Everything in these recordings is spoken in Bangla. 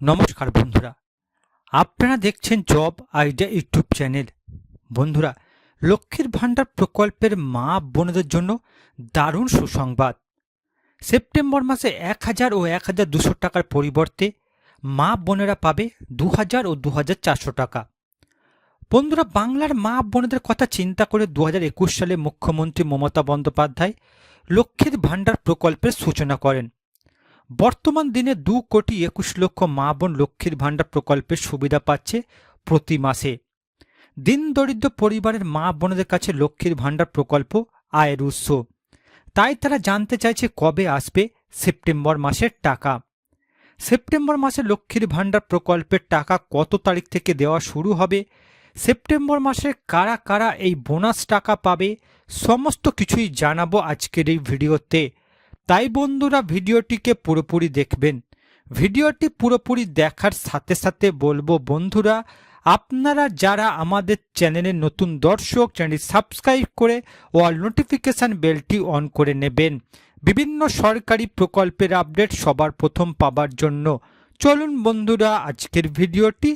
নমস্কার বন্ধুরা। আপনারা দেখছেন জব আইডিয়া ইউটিউব চ্যানেল। বন্ধুরা, লক্ষ্মীর ভাণ্ডার প্রকল্পের মা বোনদের জন্য দারুণ সুসংবাদ। সেপ্টেম্বর মাসে এক হাজার ও এক হাজার দুশো টাকার পরিবর্তে মা বোনেরা পাবে দু হাজার ও দু হাজার চারশো টাকা। বন্ধুরা, বাংলার মা বোনেদের কথা চিন্তা করে দু হাজার একুশ সালে মুখ্যমন্ত্রী মমতা বন্দ্যোপাধ্যায় লক্ষ্মীর ভাণ্ডার প্রকল্পের সূচনা করেন। বর্তমান দিনে দু কোটি একুশ লক্ষ মা বোন লক্ষ্মীর ভাণ্ডার প্রকল্পের সুবিধা পাচ্ছে প্রতি মাসে। দিন দরিদ্র পরিবারের মা বোনদের কাছে লক্ষ্মীর ভাণ্ডার প্রকল্প আয়ের উৎস। তাই তারা জানতে চাইছে কবে আসবে সেপ্টেম্বর মাসের টাকা। সেপ্টেম্বর মাসে লক্ষ্মীর ভাণ্ডার প্রকল্পের টাকা কত তারিখ থেকে দেওয়া শুরু হবে? সেপ্টেম্বর মাসে কারা কারা এই বোনাস টাকা পাবে? সমস্ত কিছুই জানাব আজকের এই ভিডিওতে। তাই বন্ধুরা ভিডিওটিকে পুরোপুরি দেখবেন। ভিডিওটি পুরোপুরি দেখার সাথে সাথে বলব, বন্ধুরা, আপনারা যারা আমাদের চ্যানেলের নতুন দর্শক চ্যানেল সাবস্ক্রাইব করে ও নোটিফিকেশান বেলটি অন করে নেবেন। বিভিন্ন সরকারি প্রকল্পের আপডেট সবার প্রথম পাবার জন্য। চলুন বন্ধুরা, আজকের ভিডিওটি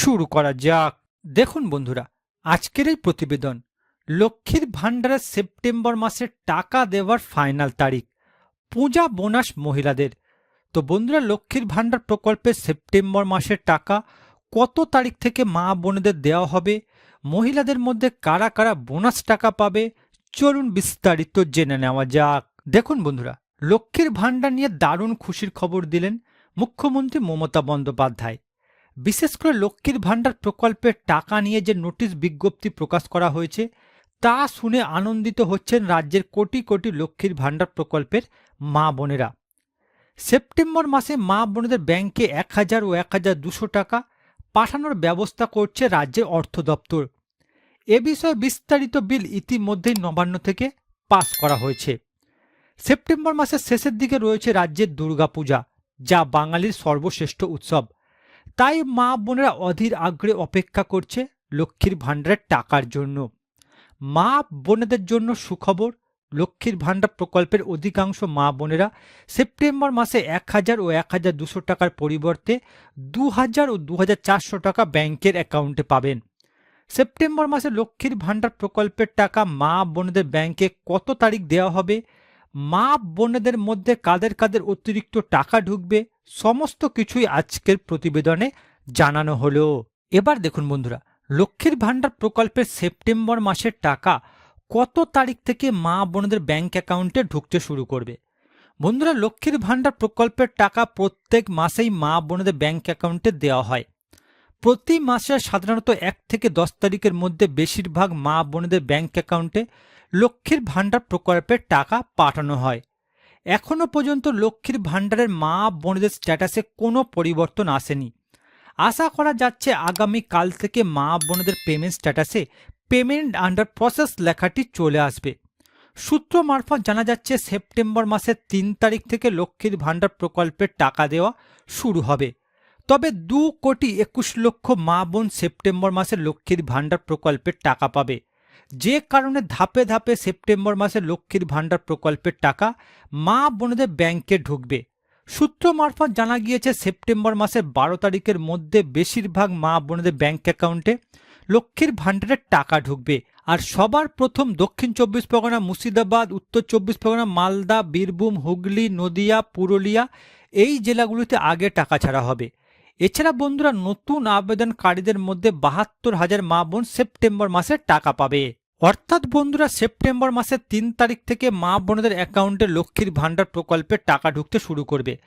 শুরু করা যাক। দেখুন বন্ধুরা, আজকের এই প্রতিবেদন, লক্ষ্মীর ভাণ্ডারের সেপ্টেম্বর মাসে টাকা দেওয়ার ফাইনাল তারিখ। পূজা বোনাস মহিলাদের। তো বন্ধুরা, লক্ষ্মীর ভাণ্ডার প্রকল্পের সেপ্টেম্বর মাসের টাকা কত তারিখ থেকে মা বোনেদের দেওয়া হবে? মহিলাদের মধ্যে কারা কারা বোনাস টাকা পাবে? চলুন বিস্তারিত জেনে নেওয়া যাক। দেখুন বন্ধুরা, লক্ষ্মীর ভাণ্ডার নিয়ে দারুণ খুশির খবর দিলেন মুখ্যমন্ত্রী মমতা বন্দ্যোপাধ্যায়। বিশেষ করে লক্ষ্মীর ভাণ্ডার প্রকল্পের টাকা নিয়ে যে নোটিশ বিজ্ঞপ্তি প্রকাশ করা হয়েছে তা শুনে আনন্দিত হচ্ছেন রাজ্যের কোটি কোটি লক্ষ্মীর ভাণ্ডার প্রকল্পের মা বোনেরা। সেপ্টেম্বর মাসে মা বোনেদের ব্যাংকে এক হাজার ও এক হাজার দুশো টাকা পাঠানোর ব্যবস্থা করছে রাজ্যের অর্থ দপ্তর। এ বিষয়ে বিস্তারিত বিল ইতিমধ্যেই নবান্ন থেকে পাস করা হয়েছে। সেপ্টেম্বর মাসের শেষের দিকে রয়েছে রাজ্যের দুর্গাপূজা, যা বাঙালির সর্বশ্রেষ্ঠ উৎসব। তাই মা বোনেরা অধীর আগ্রহে অপেক্ষা করছে লক্ষ্মীর ভাণ্ডারের টাকার জন্য। মা বোনেদের জন্য সুখবর, লক্ষ্মীর ভাণ্ডার প্রকল্পের অধিকাংশ মা বোনেরা সেপ্টেম্বর মাসে এক হাজার ও এক হাজার দুশো টাকার পরিবর্তে দু হাজার ও দু হাজার চারশো টাকা ব্যাংকের অ্যাকাউন্টে পাবেন। সেপ্টেম্বর মাসে লক্ষ্মীর ভাণ্ডার প্রকল্পের টাকা মা বোনেদের ব্যাংকে কত তারিখ দেওয়া হবে? মা বোনেদের মধ্যে কাদের কাদের অতিরিক্ত টাকা ঢুকবে? সমস্ত কিছুই আজকের প্রতিবেদনে জানানো হলো। এবার দেখুন বন্ধুরা লক্ষ্মীর ভাণ্ডার প্রকল্পের সেপ্টেম্বর মাসের টাকা কত তারিখ থেকে মা বোনদের ব্যাংক অ্যাকাউন্টে ঢুকতে শুরু করবে? বন্ধুরা, লক্ষ্মীর ভাণ্ডার প্রকল্পের টাকা প্রত্যেক মাসেই মা বোনদের ব্যাংক অ্যাকাউন্টে দেওয়া হয়। প্রতি মাসে সাধারণত এক থেকে দশ তারিখের মধ্যে বেশিরভাগ মা বোনদের ব্যাংক অ্যাকাউন্টে লক্ষ্মীর ভাণ্ডার প্রকল্পের টাকা পাঠানো হয়। এখনও পর্যন্ত লক্ষ্মীর ভাণ্ডারের মা বোনদের স্ট্যাটাসে কোনো পরিবর্তন আসেনি। আশা করা যাচ্ছে আগামী কাল থেকে মা বোনদের পেমেন্ট স্ট্যাটাসে পেমেন্ট আন্ডার প্রসেস লেখাটি চলে আসবে। সূত্র মারফত জানা যাচ্ছে সেপ্টেম্বর মাসের তিন তারিখ থেকে লক্ষ্মীর ভাণ্ডার প্রকল্পের টাকা দেওয়া শুরু হবে। তবে দু কোটি একুশ লক্ষ মা বোন সেপ্টেম্বর মাসে লক্ষ্মীর ভাণ্ডার প্রকল্পের টাকা পাবে। যে কারণে ধাপে ধাপে সেপ্টেম্বর মাসে লক্ষ্মীর ভাণ্ডার প্রকল্পের টাকা মা বোনদের ব্যাংকে ঢুকবে। সূত্র মারফত জানা গিয়েছে, সেপ্টেম্বর মাসের বারো তারিখের মধ্যে বেশিরভাগ মা বোনদের ব্যাংক অ্যাকাউন্টে লক্ষ্মীর ভাণ্ডারের টাকা ঢুকবে। আর সবার প্রথম দক্ষিণ চব্বিশ পরগনা, মুর্শিদাবাদ, উত্তর চব্বিশ পরগনা, মালদা, বীরভূম, হুগলি, নদিয়া, পুরুলিয়া এই জেলাগুলিতে আগে টাকা ছাড়া হবে। এছাড়া বন্ধুরা, নতুন আবেদনকারীদের মধ্যে বাহাত্তর হাজার মা বোন সেপ্টেম্বর মাসে টাকা পাবে। অর্থাৎ বন্ধুরা, সেপ্টেম্বর মাসের তিন তারিখ থেকে মা বোনদের অ্যাকাউন্টে লক্ষ্মীর ভাণ্ডার প্রকল্পে টাকা ঢুকতে শুরু করবে।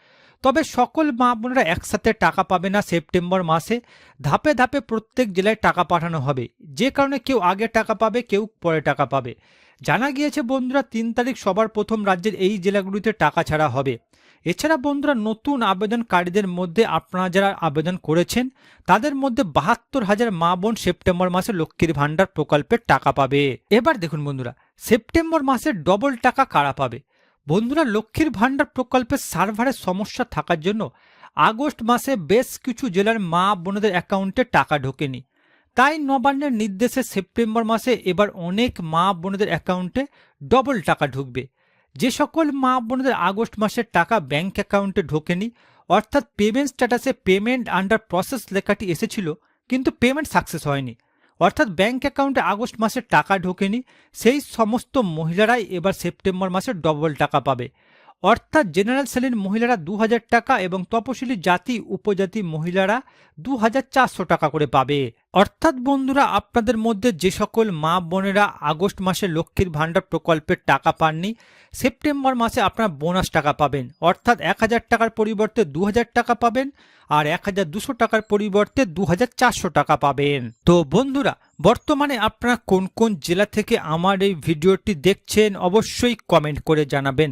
তবে সকল মা বোনেরা একসাথে টাকা পাবে না সেপ্টেম্বর মাসে। ধাপে ধাপে প্রত্যেক জেলায় টাকা পাঠানো হবে। যে কারণে কেউ আগে টাকা পাবে, কেউ পরে টাকা পাবে। জানা গিয়েছে বন্ধুরা, তিন তারিখ সবার প্রথম রাজ্যের এই জেলাগুলিতে টাকা ছাড়া হবে। এছাড়া বন্ধুরা নতুন আবেদনকারীদের মধ্যে আপনারা যারা আবেদন করেছেন, তাদের মধ্যে বাহাত্তর হাজার মা বোন সেপ্টেম্বর মাসে লক্ষ্মীর ভাণ্ডার প্রকল্পের টাকা পাবে। এবার দেখুন বন্ধুরা, সেপ্টেম্বর মাসে ডবল টাকা কারা পাবে? বন্ধুরা, লক্ষ্মীর ভাণ্ডার প্রকল্পের সার্ভারের সমস্যা থাকার জন্য আগস্ট মাসে বেশ কিছু জেলার মা বোনদের অ্যাকাউন্টে টাকা ঢোকেনি। তাই নবান্নের নির্দেশে সেপ্টেম্বর মাসে এবার অনেক মা বোনদের অ্যাকাউন্টে ডবল টাকা ঢুকবে। যে সকল মা বোনদের আগস্ট মাসের টাকা ব্যাংক অ্যাকাউন্টে ঢোকেনি, অর্থাৎ পেমেন্ট স্ট্যাটাসে পেমেন্ট আন্ডার প্রসেস লেখাটি এসেছিল, কিন্তু পেমেন্ট সাকসেস হয়নি। অর্থাৎ ব্যাংক অ্যাকাউন্টে আগস্ট মাসের টাকা ঢোকেনি, সেই সমস্ত মহিলারাই এবার সেপ্টেম্বর মাসে ডবল টাকা পাবে। অর্থাৎ জেনারেল শ্রেণির মহিলারা দু হাজার টাকা এবং তপশিলি জাতি, উপজাতি মহিলারা দু হাজার চারশো টাকা করে পাবে। অর্থাৎ বন্ধুরা, আপনাদের মধ্যে যে সকল মা বোনেরা আগস্ট মাসে লক্ষ্মীর ভাণ্ডার প্রকল্পের টাকা পাননি, সেপ্টেম্বর মাসে আপনারা বোনাস টাকা পাবেন। অর্থাৎ এক হাজার টাকার পরিবর্তে দু হাজার টাকা পাবেন আর এক হাজার দুশো টাকার পরিবর্তে দু হাজার চারশো টাকা পাবেন। তো বন্ধুরা, বর্তমানে আপনারা কোন কোন জেলা থেকে আমার এই ভিডিওটি দেখছেন অবশ্যই কমেন্ট করে জানাবেন।